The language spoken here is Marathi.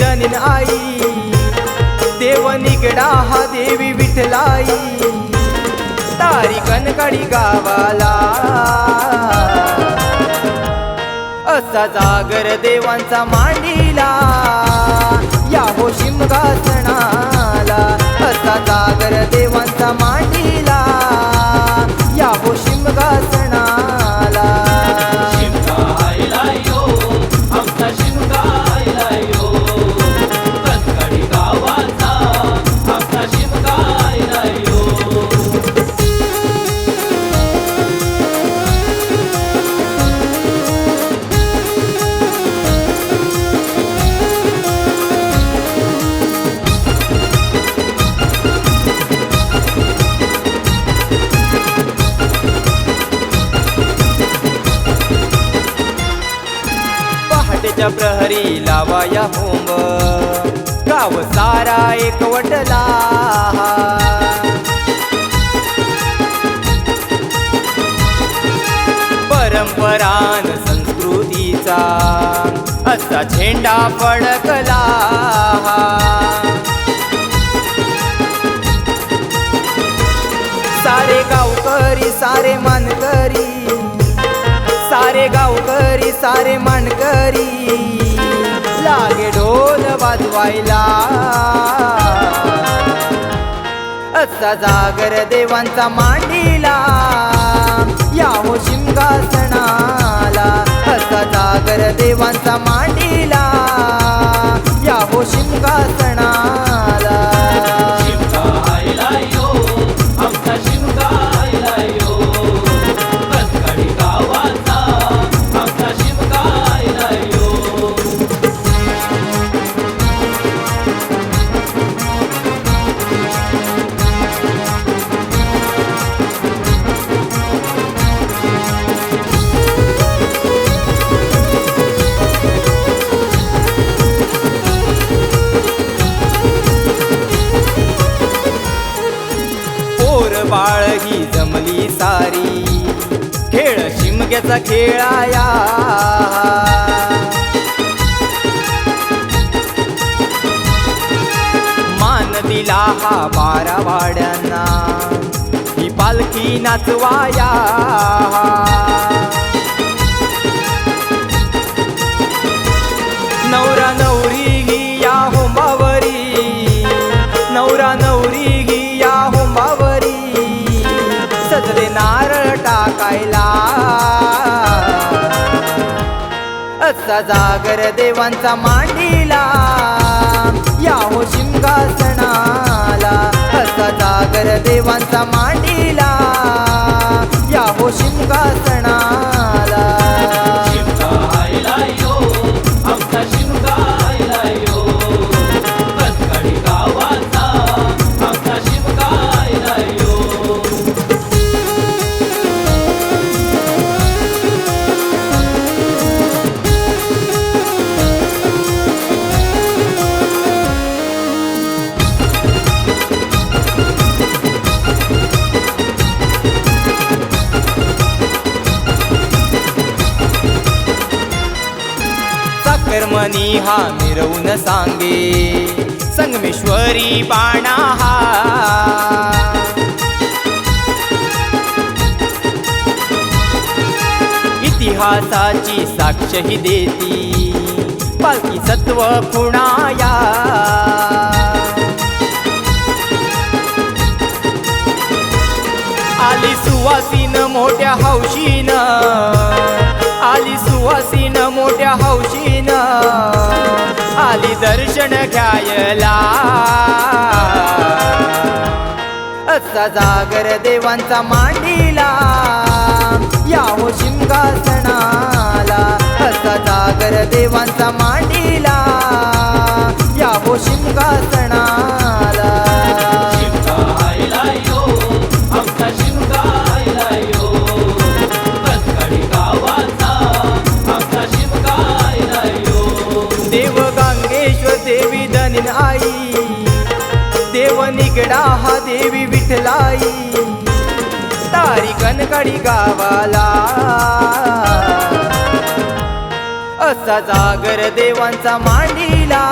धनीन आई. देव निगडा हा देवी विठलाई तारी कनकडी गावाला. असा जागर देवांचा मांडीला. या हो शिमगासणाला असा जागर देवांचा मांडीला. प्रहरी लावाया होम गाव सारा एकवटला. परंपरान संस्कृतीचा असा झेंडा फडकला. सारे गावकरी सारे मानकरी. सारे गावकरी सारे मानकरी. हो असा जागर देवांचा मांडीला. यावो हो असा जागर देवांचा मांडीला. शिमग्याचा खेळाया मान दिला हा बारा वाड्यांना. ही पालखी नाचवाया. असा जागर देवांचा मांडीला या हो सिंहासनाला असा जागर देवांचा मांडीला. कर्मणी हा मिरवून सांगे. संगमेश्वरी बाणा हा. इतिहासाची साक्ष ही देती. पालखी सत्व पुणाया आली सुवासीन मोठ्या हौशीन. आली सुवासीन मोठ्या हौशीन. आली दर्शन घ्यायला. असा जागर देवांचा मांडीला. या हो शिमगासणाला असा जागर देवांचा मांडीला. लाई। तारी कनकडी गावाला। असा जागर देवांचा मांडीला।